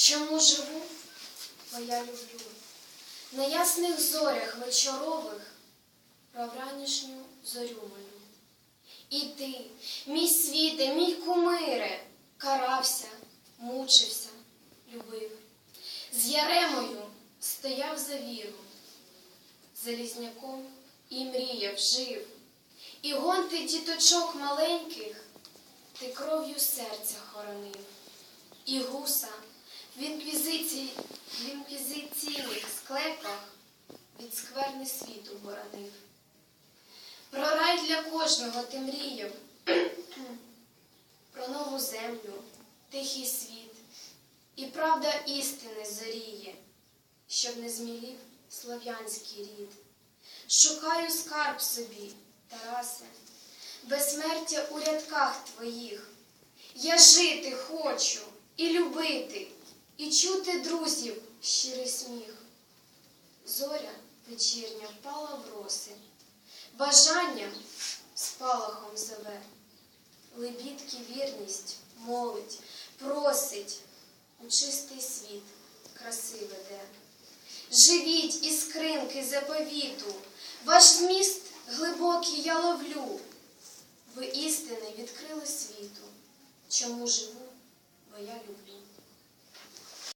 Чому живу? Бо я люблю. На ясних зорях вечорових про вранішню зорю мою. І ти, мій світе, мій кумире, карався, мучився, любив. З Яремою стояв за віру, залізняком і мріяв, жив. І гон ти діточок маленьких, ти кров'ю серця хоронив. І гуса в, інквізиції, в інквізиційних склепах від скверни світу боронив. Про рай для кожного ти мріяв, про нову землю, тихий світ, і правда істини зоріє, щоб не змілів слов'янський рід. Шукаю скарб собі, Тарасе, безсмертя у рядках твоїх. Я жити хочу і любити, і чути друзів щирий сміх. Зоря вечірня впала в роси, бажанням спалахом зове. Лебідки вірність молить, просить у чистий світ краси веде. Живіть із скринки заповіту, ваш зміст глибокий я ловлю. Ви істини відкрили світу. Чому живу.